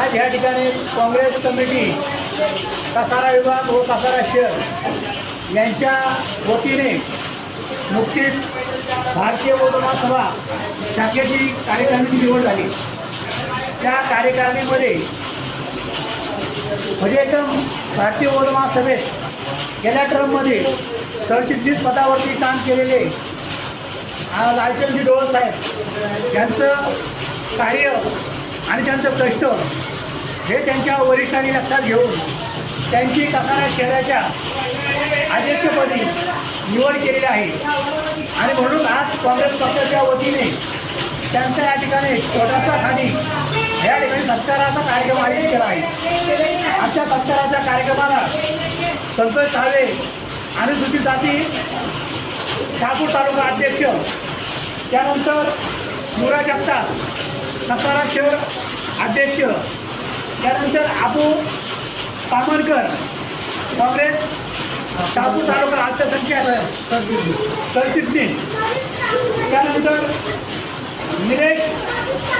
आज या ठिकाणी काँग्रेस कमिटी कसारा विभाग हो, व कसारा शहर यांच्या वतीने नुकतीच भारतीय बौद्ध महासभा शाखेची कार्यकारिणीची निवड झाली. त्या कार्यकारिणीमध्ये म्हणजे एकदम भारतीय बौद्ध महासभेत गेल्या टर्ममध्ये सरचिटणीस पदावरती काम केलेले लालचंदजी डोळ साहेब यांचं कार्य आणि त्यांचं कष्ट हे त्यांच्या वरिष्ठांनी लक्षात घेऊन त्यांची कसारा शहराच्या अध्यक्षपदी निवड केलेली आहे. आणि म्हणून आज काँग्रेस पक्षाच्या वतीने त्यांचा या ठिकाणी छोटासा खाली या ठिकाणी सत्काराचा कार्यक्रम आयोजित केला आहे. आजच्या सत्काराच्या कार्यक्रमाला संतोष साळवे अनुसूचित जाती ठाकूर तालुका अध्यक्ष त्यानंतर युवराज जगताप कसारा शहर अध्यक्ष. त्यानंतर आबू तामणकर काँग्रेस शहापूर तालुका अल्पसंख्याक सरचिटणीस. त्यानंतर निलेश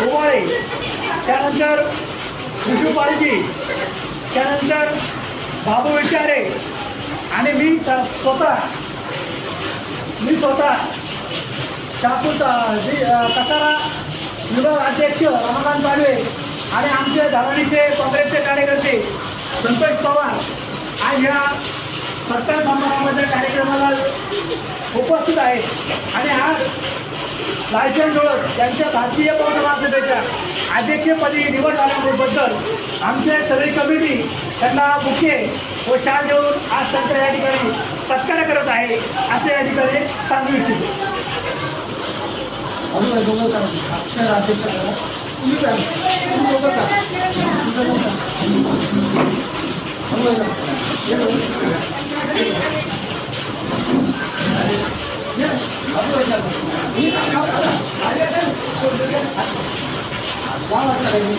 उबाळे त्यानंतर विष्णू पालजी त्यानंतर बाबू विचारे. आणि मी स- स्वतः मी स्वतः शहापूर जी कसारा विभाग अध्यक्ष रमाकांत पाडवे आणि आमचे धराणीचे काँग्रेसचे कार्यकर्ते संतोष पवार. आज ह्या सत्कार समारंभाच्या कार्यक्रमाला उपस्थित आहेत. आणि आज लालचंद डोळस यांच्या भारतीय बौद्ध महासभेच्या अध्यक्षपदी निवड झाल्याबद्दल आमच्या सगळी कमिटी त्यांना बुके व शाल देऊन आज त्यांचा या ठिकाणी सत्कार करत आहे असे या ठिकाणी सांगू इच्छितो. अजून दोघं करा अक्षर अध्यक्ष करा तुम्ही करा तुम्ही दोघं करा तुमचं दोघं करा. अजून एकदा. ये बघू. ये. अजून एकदा. ही काम करा. आले का? वा वाजता राहिली.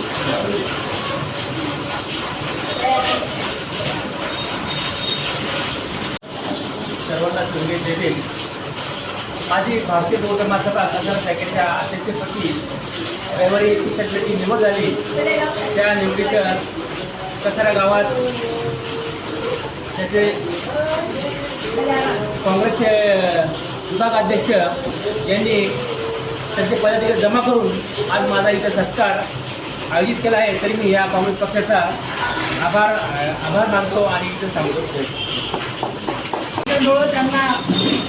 सर्वांना संगीत देतील माझी भारतीय बौद्ध महासभा कसारा शाखेच्या अध्यक्षपदी रविवारी एकतीसची निवड झाली. त्या निवडीच्या कसारा गावात त्याचे काँग्रेसचे विभाग अध्यक्ष यांनी त्यांचे पदाधिकारी जमा करून आज माझा इथं सत्कार आयोजित केला आहे. तरी मी या काँग्रेस पक्षाचा आभार आभार मानतो आणि इथं सांगतो. डोळं त्यांना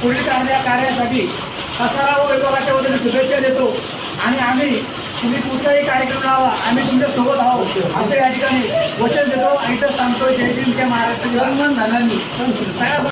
पुढील चांगल्या कार्यासाठी कसारा व विभागाच्या वतीने शुभेच्छा देतो. आणि आम्ही तुम्ही कुठलाही कार्यक्रम लावा आम्ही तुमच्यासोबत आहोत. असं या ठिकाणी वचन देतो. आणि इथं सांगतो जय महाराष्ट्र. नाही साहेब